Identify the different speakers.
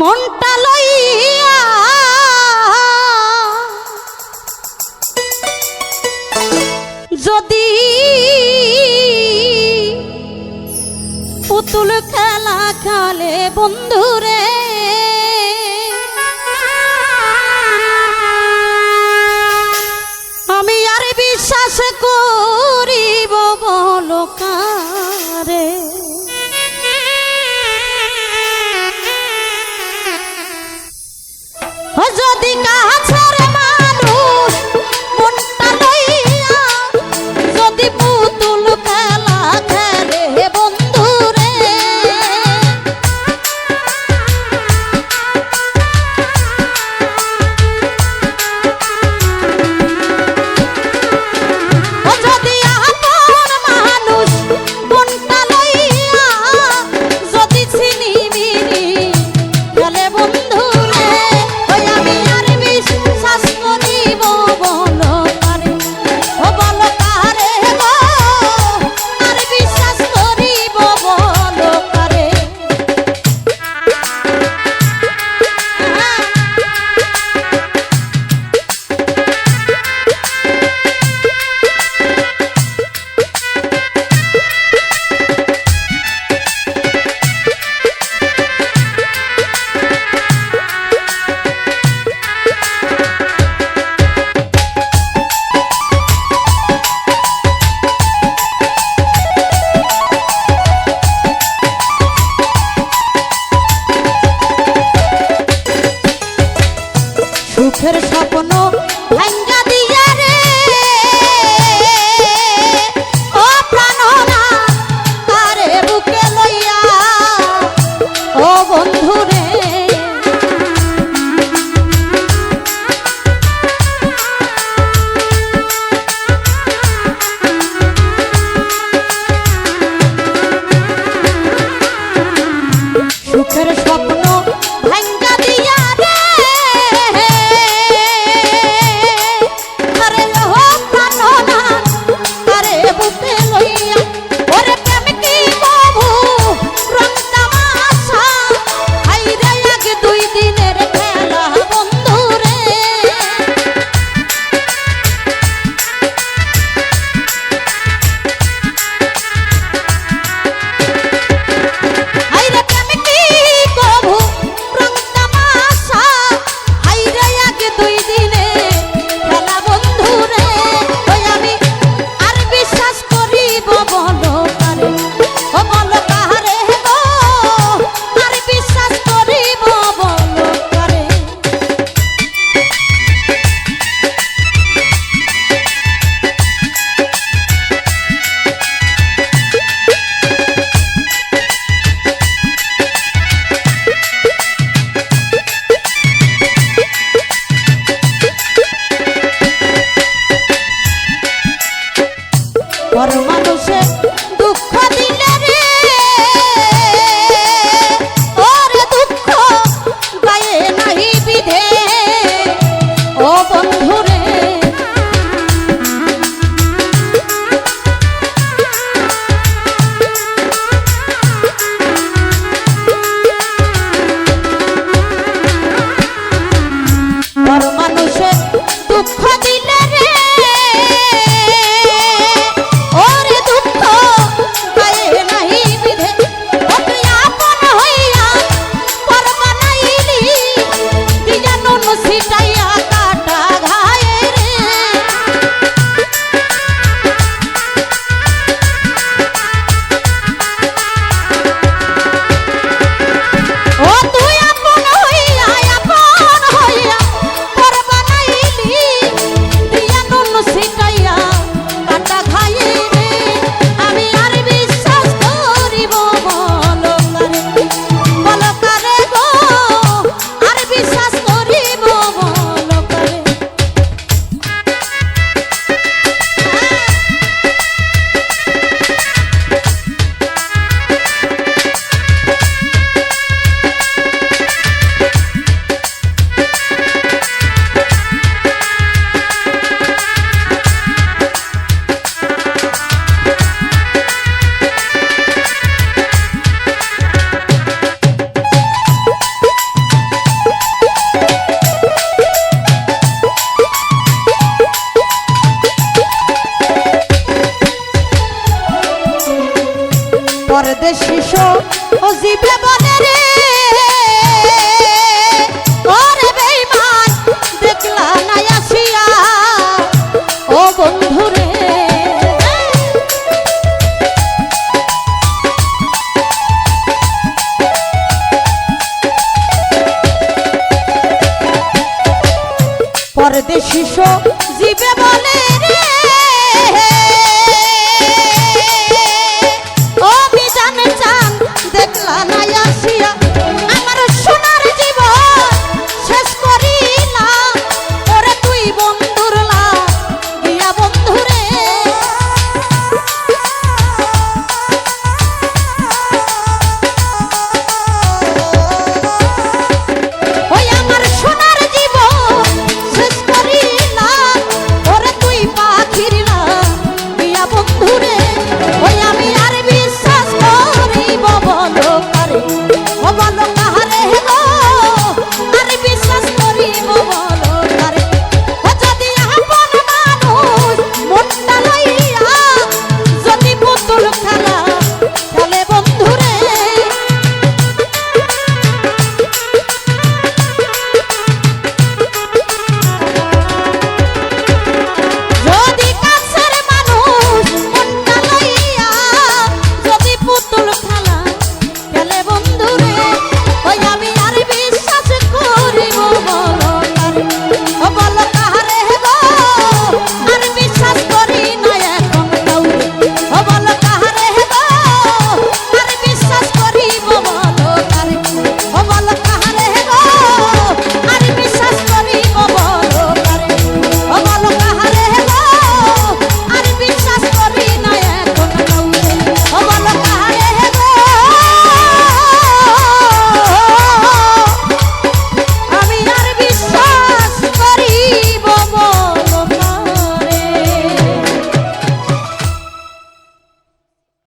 Speaker 1: মনটা লইয়া। যদি পুতুল খেলা খালে বন্ধুরে যদি কাছে সুখের স্বপ্ন ও জিবলে বনে রে ওরে বেঈমান দেখলা না আসিয়া ও বন্ধু